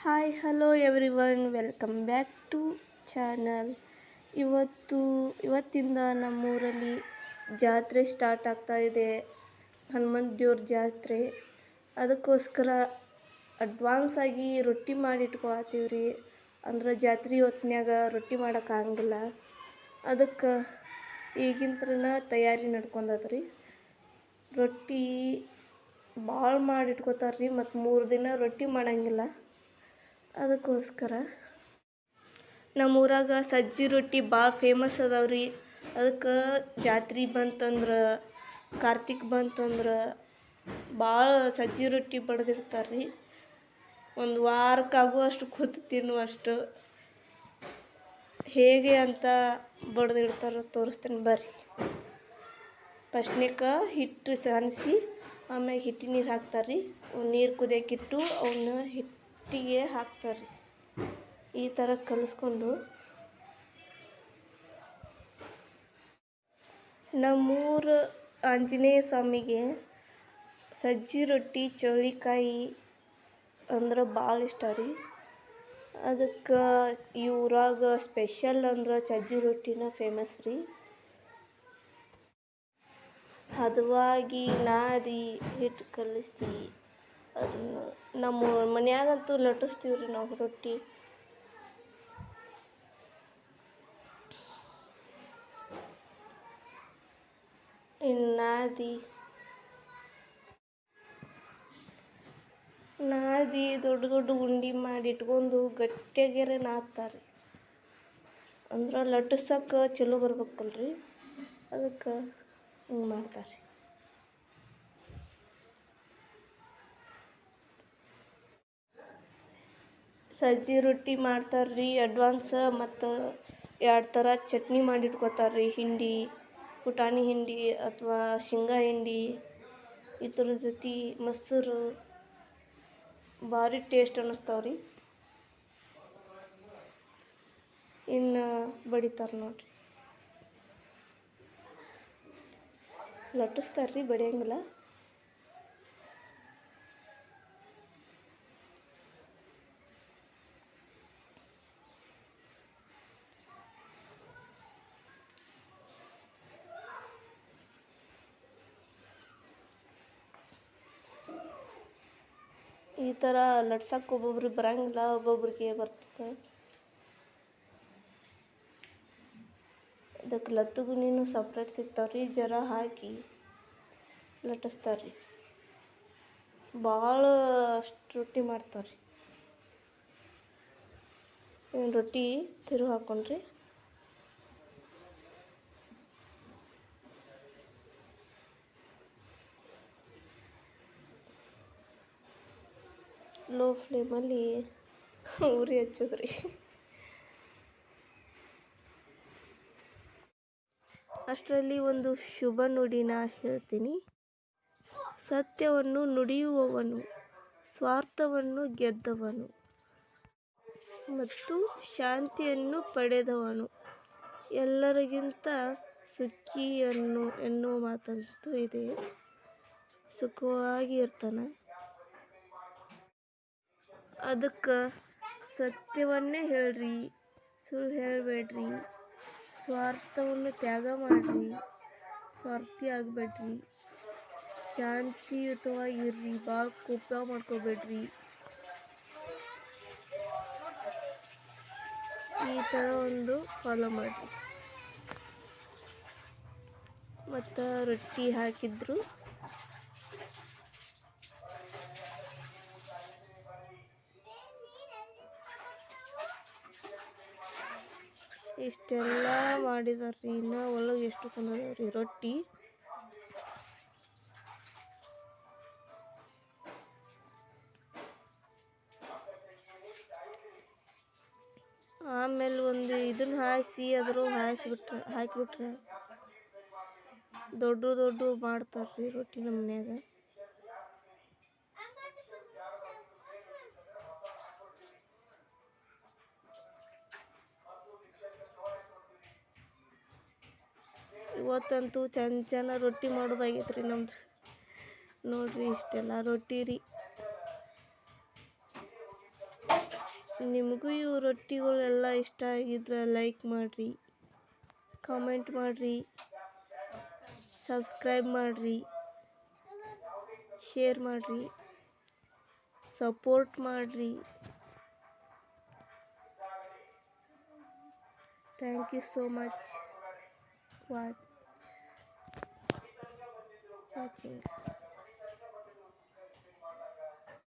Hi hello everyone welcome back to channel ಇವತ್ತು, ಇವತ್ತಿಂದ ನಮ್ಮೂರಲ್ಲಿ ಜಾತ್ರೆ ಸ್ಟಾರ್ಟ್ ಆಗ್ತಾ ಇದೆ. ಹನುಮಂತ ದೇವ್ರ ಜಾತ್ರೆ. ಅದಕ್ಕೋಸ್ಕರ ಅಡ್ವಾನ್ಸ್ ಆಗಿ ರೊಟ್ಟಿ ಮಾಡಿ ಇಟ್ಕೊಳತ್ತೀವಿ ರೀ ಅಂದ್ರೆ ಜಾತ್ರೆ ಹೊತ್ನ್ಯಾಗ ರೊಟ್ಟಿ ಮಾಡೋಕ್ಕಾಗಂಗಿಲ್ಲ ಅದಕ್ಕೆ ಈಗಿಂತ್ರನ ತಯಾರಿ ನಡ್ಕೊಂಡದ್ರಿ. ರೊಟ್ಟಿ ಭಾಳ ಮಾಡಿ ಇಟ್ಕೋತಾರೆ ರೀ ಮತ್ತು ಮೂರು ದಿನ ರೊಟ್ಟಿ ಮಾಡಂಗಿಲ್ಲ. ಅದಕ್ಕೋಸ್ಕರ ನಮ್ಮೂರಾಗ ಸಜ್ಜಿ ರೊಟ್ಟಿ ಭಾಳ ಫೇಮಸ್ ಅದಾವ ರೀ. ಅದಕ್ಕೆ ಜಾತ್ರೆ ಬಂತಂದ್ರೆ, ಕಾರ್ತಿಕ್ ಬಂತಂದ್ರೆ ಭಾಳ ಸಜ್ಜಿ ರೊಟ್ಟಿ ಬಡ್ದಿರ್ತಾರೆ ರೀ. ಒಂದು ವಾರಕ್ಕಾಗುವಷ್ಟು ಕೂತು ತಿನ್ನುವಷ್ಟು ಹೇಗೆ ಅಂತ ಬಡ್ದಿಡ್ತಾರೋ ತೋರಿಸ್ತೀನಿ ಬರ್ರಿ. ಫಸ್ಟ್ನೇಕ ಹಿಟ್ಟು ಸಾನಿಸಿ, ಆಮ್ಯಾಗೆ ಹಿಟ್ಟಿನ ನೀರು ಹಾಕ್ತಾರೆ ರೀ. ನೀರು ಕುದಿಯೋಕ್ಕಿಟ್ಟು ಅವನ್ನ ಹಿಟ್ಟಿಗೆ ಹಾಕ್ತಾರೆ. ಈ ಥರ ಕಲಿಸ್ಕೊಂಡು. ನಮ್ಮೂರ ಆಂಜನೇಯ ಸ್ವಾಮಿಗೆ ಸಜ್ಜಿ ರೊಟ್ಟಿ, ಚೌಳಿಕಾಯಿ ಅಂದ್ರೆ ಭಾಳ ಇಷ್ಟ ರೀ. ಅದಕ್ಕೆ ಈ ಸ್ಪೆಷಲ್ ಅಂದ್ರೆ ಸಜ್ಜಿ ರೊಟ್ಟಿನ ಫೇಮಸ್ ರೀ. ಹದವಾಗಿ ನಾದಿ ಹಿಟ್ಟು ಕಲಿಸಿ ಅದನ್ನು ನಮ್ಮ ಮನ್ಯಾಗಂತೂ ಲಟ್ಟಿಸ್ತೀವಿ ರೀ ನಾವು ರೊಟ್ಟಿ. ನಾದಿ. ನಾದಿ ದೊಡ್ಡ ದೊಡ್ಡ ಉಂಡೆ ಮಾಡಿ ಇಟ್ಕೊಂಡು ಗಟ್ಟಿಯಾಗ್ಯಾರ ನಾದ್ತಾರೆ. ಅಂದ್ರೆ ಲಟ್ಟಿಸಕ್ಕೆ ಚಲೋ ಬರ್ಬೇಕಲ್ರಿ. ಅದಕ್ಕೆ ಹಿಂಗೆ ಮಾಡ್ತಾರೆ ಸಜ್ಜಿ ರೊಟ್ಟಿ ಮಾಡ್ತಾರೆ ರೀ ಅಡ್ವಾನ್ಸ್ ಮತ್ತು ಎರಡು ಥರ ಚಟ್ನಿ ಮಾಡಿ ಇಟ್ಕೋತಾರೆ ರೀ ಹಿಂಡಿ, ಪುಟಾಣಿ ಹಿಂಡಿ ಅಥವಾ ಶೇಂಗಾ ಹಿಂಡಿ ಇದ್ರ ಜೊತೆ ಮೊಸರು. ಭಾರಿ ಟೇಸ್ಟ್ ಅನ್ನಿಸ್ತಾವೆ ರೀ ಇನ್ನು ಬಡಿತಾರೆ ನೋಡಿರಿ. ಲಟ್ಟಿಸ್ತಾರೆ ರೀ ಬಡಿಯಂಗಿಲ್ಲ. ಈ ಥರ ನಡ್ಸೋಕೆ ಒಬ್ಬೊಬ್ರಿಗೆ ಬರಂಗಿಲ್ಲ, ಒಬ್ಬೊಬ್ರಿಗೆ ಬರ್ತದೆ. ಅದಕ್ಕೆ ಲತ್ತುಗುಣಿನೂ ಸಪ್ರೇಟ್ ಸಿಗ್ತಾವೆ ರೀ ಜರ ಹಾಕಿ ಲಟ್ಟಿಸ್ತಾರೆ ರೀ ಭಾಳ ಅಷ್ಟು ರೊಟ್ಟಿ ಮಾಡ್ತಾರೆ ರೀ ರೊಟ್ಟಿ ತಿರು ಹಾಕೊಂಡ್ರಿ. ಲೋ ಫ್ಲೇಮಲ್ಲಿ ಉರಿ ಹಚ್ಚಿದ್ರಿ. ಅಷ್ಟರಲ್ಲಿ ಒಂದು ಶುಭ ನುಡಿನ ಹೇಳ್ತೀನಿ. ಸತ್ಯವನ್ನು ನುಡಿಯುವವನು, ಸ್ವಾರ್ಥವನ್ನು ಗೆದ್ದವನು ಮತ್ತು ಶಾಂತಿಯನ್ನು ಪಡೆದವನು. ಎಲ್ಲರಿಗಿಂತ ಸುಖಿಯನ್ನು ಎನ್ನುವ ಮಾತಂತೂ ಇದೆ. ಸುಖವಾಗಿ ಇರ್ತಾನೆ. ಅದಕ್ಕೆ ಸತ್ಯವನ್ನೇ ಹೇಳ್ರಿ, ಸುಳ್ಳು ಹೇಳಬೇಡ್ರಿ, ಸ್ವಾರ್ಥವನ್ನು ತ್ಯಾಗ ಮಾಡಿರಿ, ಸ್ವಾರ್ಥಿ ಆಗಬೇಡ್ರಿ ಶಾಂತಿಯುತವಾಗಿರ್ರಿ ಭಾಳ ಕೋಪ ಮಾಡ್ಕೋಬೇಡ್ರಿ. ಈ ಥರ ಒಂದು ಫಾಲೋ ಮಾಡಿರಿ. ಮತ್ತು ರೊಟ್ಟಿ ಹಾಕಿದ್ರು. ಇಷ್ಟೆಲ್ಲ ಮಾಡಿದಾರೆ ರೀ ಇನ್ನೂ ಒಳಗೆ ಎಷ್ಟು ಕುಂದದಾವ ರೀ ರೊಟ್ಟಿ. ಆಮೇಲೆ ಒಂದು ಇದನ್ನ ಹಾಯಿಸಿ, ಅದ್ರ ಹಾಯಿಸ್ಬಿಟ್ರೆ, ಹಾಕಿಬಿಟ್ರೆ ದೊಡ್ಡ ದೊಡ್ಡ ಮಾಡ್ತಾರೆ ರೀ ರೊಟ್ಟಿ ನಮ್ಮ ಮನ್ಯಾಗ. ಇವತ್ತಂತೂ ಚೆಂದ ಚೆನ್ನ ರೊಟ್ಟಿ ಮಾಡೋದಾಗೈತೆ ರೀ ನಮ್ದು. ನೋಡಿರಿ ಇಷ್ಟೆಲ್ಲ ರೊಟ್ಟಿ ರೀ. ನಿಮಗೂ ಇವು ರೊಟ್ಟಿಗಳೆಲ್ಲ ಇಷ್ಟ ಆಗಿದ್ರೆ ಲೈಕ್ ಮಾಡಿರಿ ಕಾಮೆಂಟ್ ಮಾಡಿರಿ ಸಬ್ಸ್ಕ್ರೈಬ್ ಮಾಡಿರಿ ಶೇರ್ ಮಾಡಿರಿ ಸಪೋರ್ಟ್ ಮಾಡಿರಿ. Thank you so much watch 报警